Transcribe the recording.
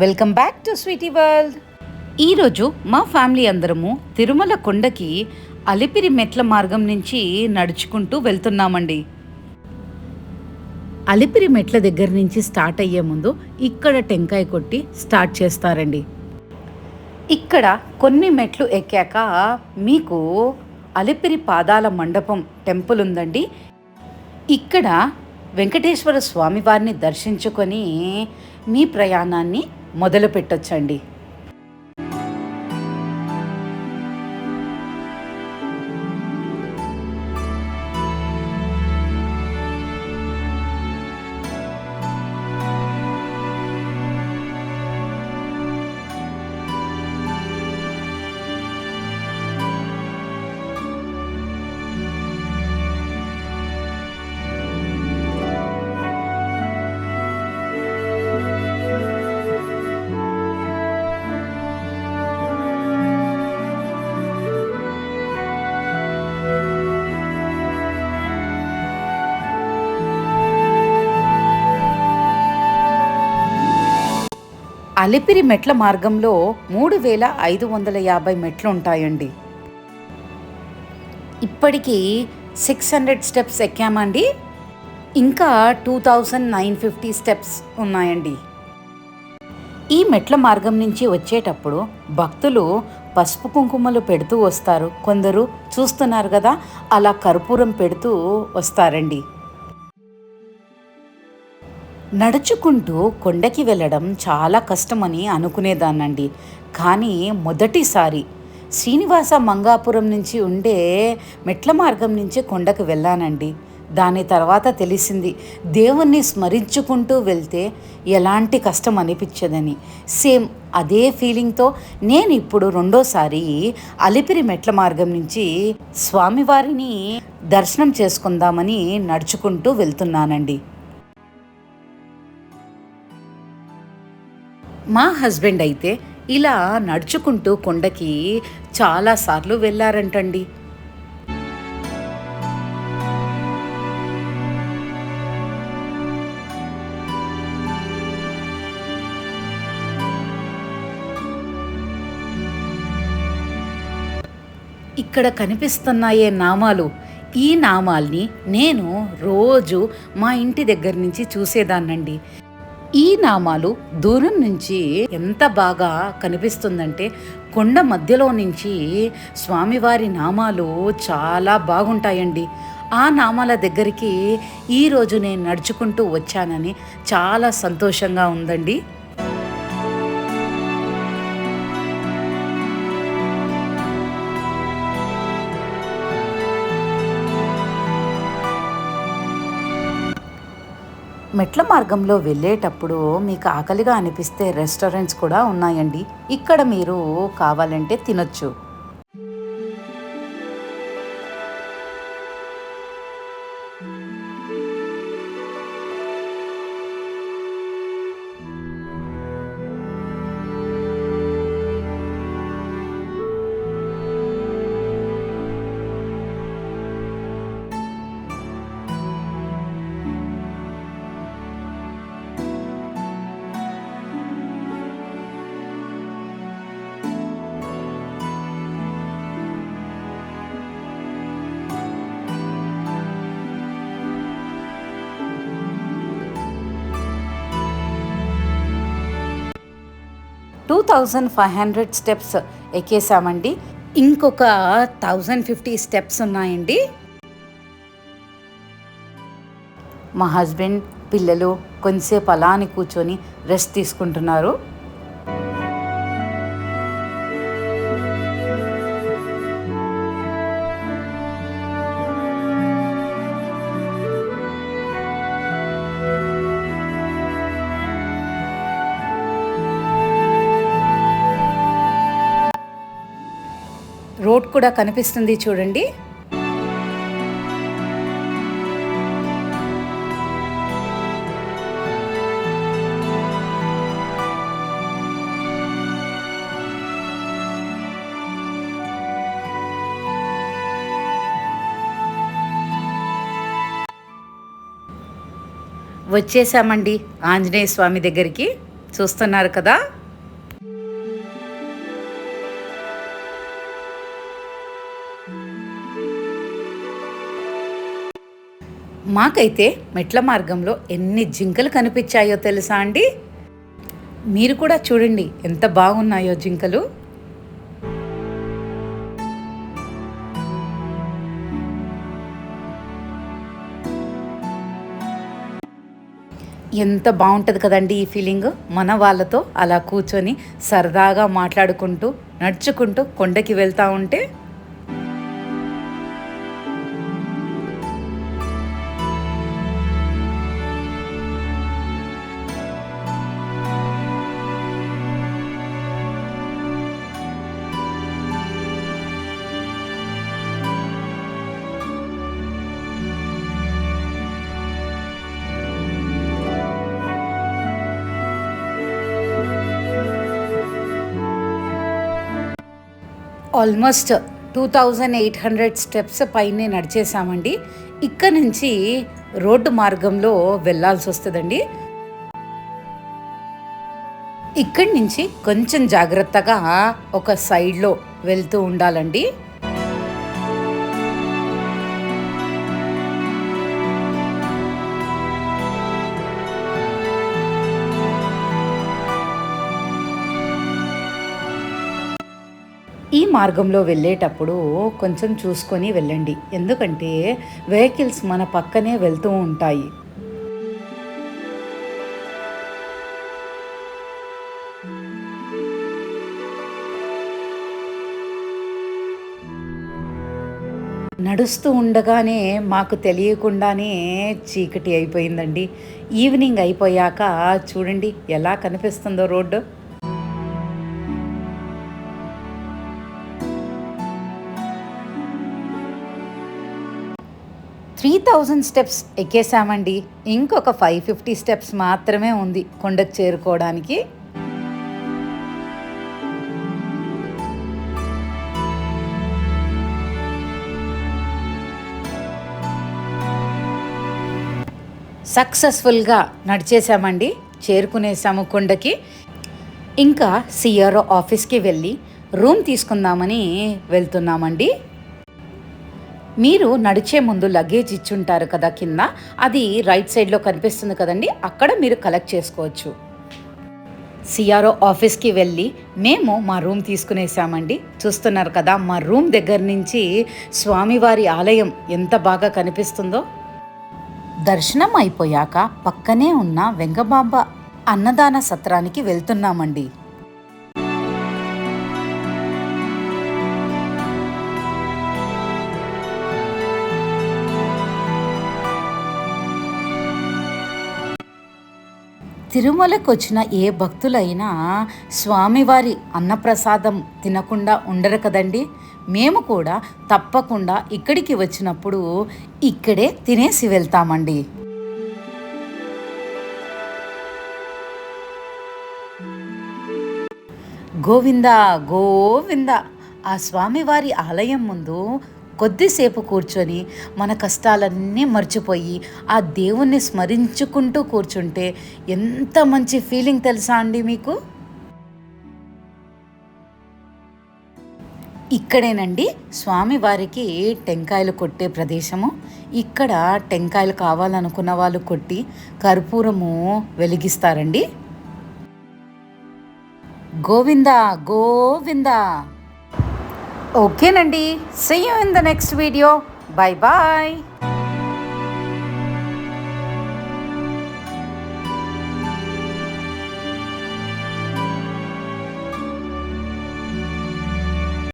Welcome back to sweety world ఈరోజు మా family అందరము తిరుమల కొండకి అలిపిరి మెట్ల మార్గం నుంచి నడుచుకుంటూ వెళ్తున్నామండి. అలిపిరి మెట్ల దగ్గర నుంచి స్టార్ట్ అయ్యే ముందు ఇక్కడ టెంకాయ కొట్టి స్టార్ట్ చేస్తారండి. ఇక్కడ కొన్ని మెట్లు ఎక్కాక మీకు అలిపిరి పాదాల మండపం టెంపుల్ ఉందండి. ఇక్కడ వెంకటేశ్వర స్వామివారిని దర్శించుకొని మీ ప్రయాణాన్ని మొదలు పెట్టొచ్చండి అలిపిరి మెట్ల మార్గంలో మూడు వేల ఐదు వందల యాభై మెట్లు ఉంటాయండి. ఇప్పటికీ సిక్స్ హండ్రెడ్ స్టెప్స్ ఎక్కామండి. ఇంకా two thousand nine fifty steps ఉన్నాయండి. ఈ మెట్ల మార్గం నుంచి వచ్చేటప్పుడు భక్తులు పసుపు కుంకుమలు పెడుతూ వస్తారు. కొందరు చూస్తున్నారు కదా అలా కర్పూరం పెడుతూ వస్తారండి. నడుచుకుంటూ కొండకి వెళ్ళడం చాలా కష్టమని అనుకునేదాన్నండి. కానీ మొదటిసారి శ్రీనివాస మంగాపురం నుంచి ఉండే మెట్ల మార్గం నుంచి కొండకు వెళ్ళానండి. దాని తర్వాత తెలిసింది దేవుణ్ణి స్మరించుకుంటూ వెళ్తే ఎలాంటి కష్టం అనిపించదని. సేమ్ అదే ఫీలింగ్తో నేను ఇప్పుడు రెండోసారి అలిపిరి మెట్ల మార్గం నుంచి స్వామివారిని దర్శనం చేసుకుందామని నడుచుకుంటూ వెళ్తున్నానండి. మా హస్బెండ్ అయితే ఇలా నడుచుకుంటూ కొండకి చాలాసార్లు వెళ్ళారంటండి. ఇక్కడ కనిపిస్తున్నాయే నామాలు. ఈ నామాల్ని నేను రోజు మా ఇంటి దగ్గర నుంచి చూసేదాన్నండి. ఈ నామాలు దూరం నుంచి ఎంత బాగా కనిపిస్తుందంటే కొండ మధ్యలో నుంచి స్వామివారి నామాలు చాలా బాగుంటాయండి. ఆ నామాల దగ్గరికి ఈరోజు నేను నడుచుకుంటూ వచ్చానని చాలా సంతోషంగా ఉందండి. మెట్ల మార్గంలో వెళ్ళేటప్పుడు మీకు ఆకలిగా అనిపిస్తే రెస్టారెంట్స్ కూడా ఉన్నాయండి. ఇక్కడ మీరు కావాలంటే తినొచ్చు. థౌజండ్ ఫైవ్ హండ్రెడ్ స్టెప్స్ ఎక్కేసామండి ఇంకొక థౌజండ్ ఫిఫ్టీ స్టెప్స్ ఉన్నాయండి. మా హస్బెండ్ పిల్లలు కొంతసేపు అలానే కూర్చొని రెస్ట్ తీసుకుంటున్నారు. కూడా కనిపిస్తుంది చూడండి. వచ్చేసామండి ఆంజనేయ స్వామి దగ్గరికి. చూస్తున్నారు కదా? మాకైతే మెట్ల మార్గంలో ఎన్ని జింకలు కనిపించాయో తెలుసా అండి? మీరు కూడా చూడండి ఎంత బాగున్నాయో జింకలు. ఎంత బాగుంటుంది కదండి ఈ ఫీలింగ్? మన వాళ్ళతో అలా కూర్చొని సరదాగా మాట్లాడుకుంటూ నడుచుకుంటూ కొండకి వెళ్తూ ఉంటే almost two thousand eight hundred steps పైనే నడిచేసామండి ఇక్కడ నుంచి రోడ్డు మార్గంలో వెళ్ళాల్సి వస్తుందండి. ఇక్కడి నుంచి కొంచెం జాగ్రత్తగా ఒక సైడ్లో వెళ్తూ ఉండాలండి. ఈ మార్గంలో వెళ్ళేటప్పుడు కొంచెం చూసుకొని వెళ్ళండి. ఎందుకంటే వెహికల్స్ మన పక్కనే వెళ్తూ ఉంటాయి. నడుస్తూ ఉండగానే మాకు తెలియకుండానే చీకటి అయిపోయిందండి. ఈవినింగ్ అయిపోయాక చూడండి ఎలా కనిపిస్తుందో రోడ్డు. త్రీ థౌజండ్ స్టెప్స్ ఎక్కేసామండి ఇంకొక ఫైవ్ ఫిఫ్టీ స్టెప్స్ మాత్రమే ఉంది కొండకు చేరుకోవడానికి. సక్సెస్ఫుల్గా నడిచేసామండి చేరుకునేసాము కొండకి. ఇంకా సిఆర్ఓ ఆఫీస్కి వెళ్ళి రూమ్ తీసుకుందామని వెళ్తున్నామండి. మీరు నడిచే ముందు లగేజ్ ఇచ్చుంటారు కదా కింద అది రైట్ సైడ్లో కనిపిస్తుంది కదండి అక్కడ మీరు కలెక్ట్ చేసుకోవచ్చు. సిఆర్ఓ ఆఫీస్కి వెళ్ళి మేము మా రూమ్ తీసుకునేసామండి. చూస్తున్నారు కదా మా రూమ్ దగ్గర నుంచి స్వామివారి ఆలయం ఎంత బాగా కనిపిస్తుందో. దర్శనం అయిపోయాక పక్కనే ఉన్న వెంగబాబ అన్నదాన సత్రానికి వెళ్తున్నామండి. తిరుమలకు వచ్చిన ఏ భక్తులైనా స్వామివారి అన్నప్రసాదం తినకుండా ఉండరు కదండి. మేము కూడా తప్పకుండా ఇక్కడికి వచ్చినప్పుడు ఇక్కడే తినేసి వెళ్తామండి. గోవింద గోవింద ఆ స్వామివారి ఆలయం ముందు కొద్దిసేపు కూర్చొని మన కష్టాలన్నీ మర్చిపోయి ఆ దేవుణ్ణి స్మరించుకుంటూ కూర్చుంటే ఎంత మంచి ఫీలింగ్ తెలుసా అండి మీకు? ఇక్కడేనండి స్వామివారికి టెంకాయలు కొట్టే ప్రదేశము. ఇక్కడ టెంకాయలు కావాలనుకున్న వాళ్ళు కొట్టి కర్పూరము వెలిగిస్తారండి. గోవింద గోవింద! ఓకేనండి. See you in the next video bye bye